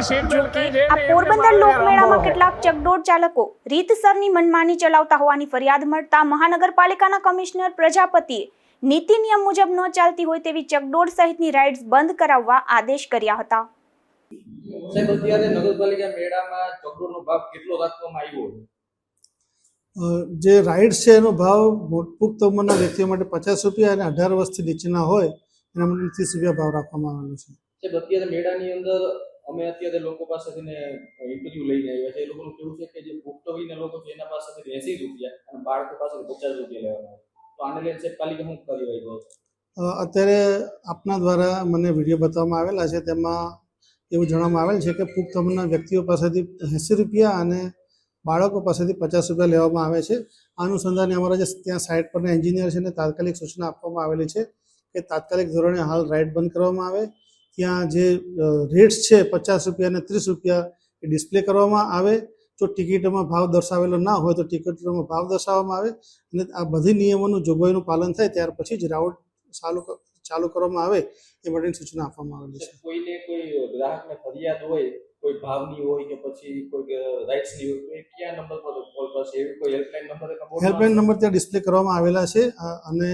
આ પોરબંદર લોકમેળામાં કેટલાક ચકડોળ ચાલકો રીતસરની મનમાની ચલાવતા હોવાની ફરિયાદ મળતા મહાનગરપાલિકાના કમિશનર પ્રજાપતિએ નીતિ નિયમ મુજબ ન ચાલતી હોય તેવી ચકડોળ સહિતની રાઇડ્સ બંધ કરાવવા આદેશ કર્યા હતા. સાહેબ અત્યારે નગરપાલિકા મેળામાં ચોકડોનો ભાવ કેટલો રાખવામાં આવ્યો? જે રાઇડ્સ છે એનો ભાવ પુખ્ત ઉંમરના વ્યક્તિઓ માટે પચાસ રૂપિયા અને અઢાર વર્ષથી નીચેના હોય એના માટે ત્રીસ રૂપિયા ભાવ રાખવામાં આવેલો છે. અત્યારે મેળાની અંદર અમે અત્યારે લોકો પાસેથી ઇન્ટરવ્યુ લઈને આવ્યા છે. એ લોકોનું કેવું છે કે જે પુખ્ત વયના લોકો છે, એના પાસેથી એસી રૂપિયા અને બાળકો પાસેથી પચાસ રૂપિયા લેવામાં તો આને લઈને પાલિકા હું કરી રહ્યો અત્યારે આપના દ્વારા મને વીડિયો બતાવવામાં આવેલા છે. તેમાં એવું જણાવવામાં આવેલ છે કે પુખ્ત ઉંમરના વ્યક્તિઓ પાસેથી એંસી રૂપિયા અને બાળકો પાસેથી પચાસ રૂપિયા લેવામાં આવે છે. આ અનુસંધાને અમારા જે ત્યાં સાઇટ પરના એન્જિનિયર છે એને તાત્કાલિક સૂચના આપવામાં આવેલી છે કે તાત્કાલિક ધોરણે હાલ રાઇડ બંધ કરવામાં આવે. ત્યાં જે રેટ્સ છે પચાસ રૂપિયા અને ત્રીસ રૂપિયા એ ડિસ્પ્લે કરવામાં આવે. જો ટિકિટોમાં ભાવ દર્શાવેલો ના હોય તો ટિકિટોમાં ભાવ દર્શાવવામાં આવે અને આ બધી નિયમોનું જોગવાઈનું પાલન થાય ત્યાર પછી જ રાઉટ ચાલુ ચાલુ કરવામાં આવે એ માટેની સૂચના આપવામાં આવેલી છે. કોઈને કોઈ ગ્રાહકને ફરિયાદ હોય કોઈ ભાવની હોય કે પછી કોઈ રાઇટ્સની હોય તો એ કયા નંબર પર કોલ કરશે? એવી કોઈ હેલ્પલાઇન નંબર હેલ્પલાઇન નંબર ત્યાં ડિસ્પ્લે કરવામાં આવેલા છે અને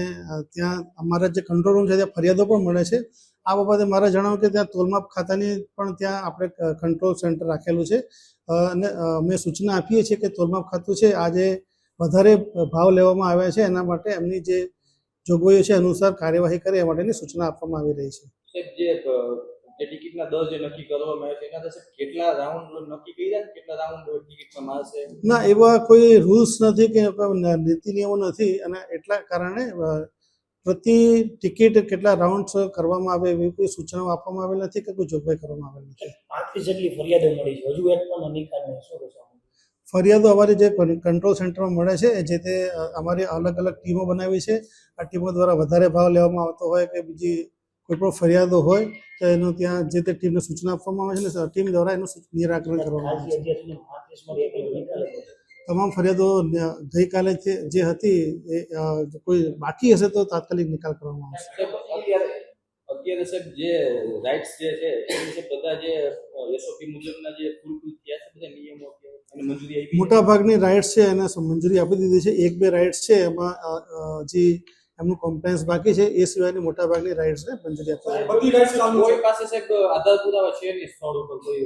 ત્યાં અમારા જે કંટ્રોલ રૂમ છે ત્યાં ફરિયાદો પણ મળે છે. આ બાબતે મારે જણાવ્યું કે ત્યાં તોલમાપ ખાતાની પણ ત્યાં આપણે કંટ્રોલ સેન્ટર રાખેલું છે. અને અમે સૂચના આપીએ છીએ કે તોલમાપ ખાતું છે આજે વધારે ભાવ લેવામાં આવ્યા છે એના માટે એમની જે જોગવાઈઓ છે અનુસાર કાર્યવાહી કરે એ માટેની સૂચના આપવામાં આવી રહી છે. જે ટિકિટના દર જે નક્કી કરવામાં આવે છે એના સાહેબ કેટલા રાઉન્ડ નક્કી કર્યા કેટલા રાઉન્ડ ટિકિટમાં મારશે ના એવા કોઈ રૂલ્સ નથી કે નીતિ નિયમો નથી અને એટલા કારણે પ્રતિ ટિકિટ કેટલા રાઉન્ડ્સ કરવામાં આવે એવી કોઈ સૂચનાઓ આપવામાં આવેલ નથી કે કોઈ જોગવાઈ કરવામાં આવેલ નથી? આથી જેટલી ફરિયાદો મળી છે. હજુ એક પણ નિકાલ શું ફરિયાદો અમારે જે કંટ્રોલ સેન્ટરમાં મળે છે જે તે અમારી અલગ અલગ ટીમો બનાવી છે. આ ટીમો દ્વારા વધારે ભાવ લેવામાં આવતો હોય કે બીજી કોઈ પણ ફરિયાદો હોય તો એનું ત્યાં જે તે ટીમને સૂચના આપવામાં આવે છે ને ટીમ દ્વારા એનું નિરાકરણ કરવામાં આવે છે. તમામ ફરિયાદો ગઈકાલે જે- હતી એ કોઈ બાકી હશે તો તાત્કાલિક નિકાલ કરવામાં આવશે. અત્યારે સાહેબ જે રાઇટ્સ જે છે એ બધા જે એસઓપી મુજબના જે ફૂલફિલ થયા છે બધા નિયમો મોટા ભાગની રાઇટ્સ છે? એને મંજૂરી આપી દીધી છે. એક બે રાઇટ્સ છે એમાં જે એમનું કોમ્પ્લાયન્સ બાકી છે એ સિવાયની મોટા ભાગની રાઇટ્સને મંજૂરી આપવામાં દીધી બધી રાઇટ્સ ચાલુ કોઈ પાસે સાહેબ આધાર પુરાવા છે નહીં સ્થળ ઉપર કોઈ?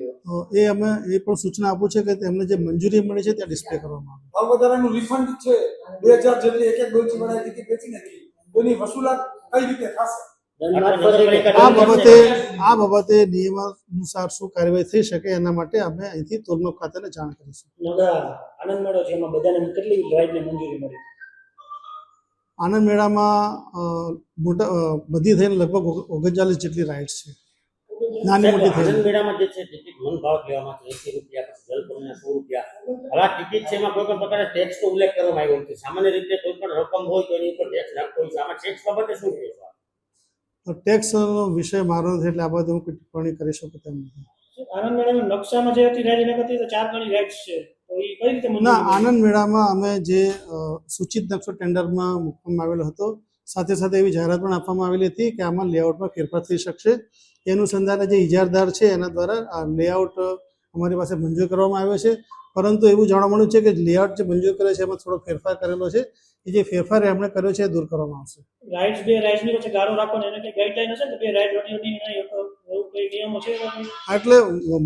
એ અમે એ પણ સૂચના આપું છે કે તેમને જે મંજૂરી મળી છે ત્યાં ડિસ્પ્લે કરવામાં આવે. વધારાનું રિફંડ છે. બે હજાર જેટલી એક એક ડોલથી બનાવી દીધી બેચી નથી તેની વસૂલાત કઈ રીતે થશે? આ બાબતે આ બાબતે નિયમાનુસાર શું કાર્યવાહી થઈ શકે એના માટે અમે અહીંથી તોલમાપ ખાતાને જાણ કરીશું. આનંદ મળ્યો છે એમાં બધાને કેટલી રાઈડને મંજૂરી મળી? આનંદ મેળામાં મોટા બધી થઈને લગભગ ઓગણચાલીસ જેટલી રાઇડ્સ છે. નાની મોટી આનંદ મેળામાં જે છે ટિકિટ મન ભાવ લેવામાં છે એસી રૂપિયા જલપુરના સો રૂપિયા. હવે આ ટિકિટ છે એમાં કોઈ પણ પ્રકારે ટેક્સનો ઉલ્લેખ કરવામાં આવ્યો નથી. સામાન્ય રીતે કોઈ પણ રકમ હોય તો એની ઉપર ટેક્સ લાગતો હોય છે. આમાં ટેક્સ બાબતે શું કહેશો ટેક્સનો વિષય મારો નથી એટલે આ બાબતે હું કોઈ ટિપ્પણી કરી શકું તેમ નથી. આનંદ મેળામાં નકશામાં જે હતી રાઈડ એના તો ચાર ગણી રાઈડ્સ છે. ના આનંદ મેળામાં અમે જે સૂચિત નકશો ટેન્ડરમાં મૂકવામાં આવેલો હતો સાથે સાથે એવી જાહેરાત પણ આપવામાં આવેલી હતી કે આમાં લેઆઉટમાં ફેરફાર થઈ શકશે. એનું સંધાને જે ઇજારદાર છે એના દ્વારા આ લેઆઉટ અમારી પાસે મંજૂર કરવામાં આવ્યો છે. પરંતુ એવું જાણવા મળ્યું છે કે લેઆઉટ જે મંજૂર કરે છે એમાં થોડો ફેરફાર કરેલો છે. એ જે ફેરફાર એમણે કર્યો છે એ દૂર કરવામાં આવશે. રાઈડ્સ બે રાઈડ્સની વચ્ચે ગાળો રાખવાનો એને કઈ ગાઈડલાઈન હશે કે બે રાઈડ વચ્ચે એવું કઈ નિયમો છે એવા કંઈ? આ એટલે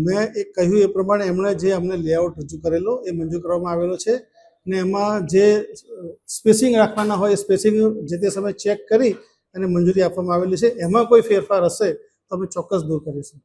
મેં એક કહ્યું એ પ્રમાણે એમણે જે અમને લેઆઉટ રજૂ કરેલો એ મંજૂર કરવામાં આવેલો છે. ને એમાં જે સ્પેસિંગ રાખવાના હોય એ સ્પેસિંગ જે તે સમયે ચેક કરી અને મંજૂરી આપવામાં આવેલી છે. એમાં કોઈ ફેરફાર હશે તો અમે ચોક્કસ દૂર કરીશું.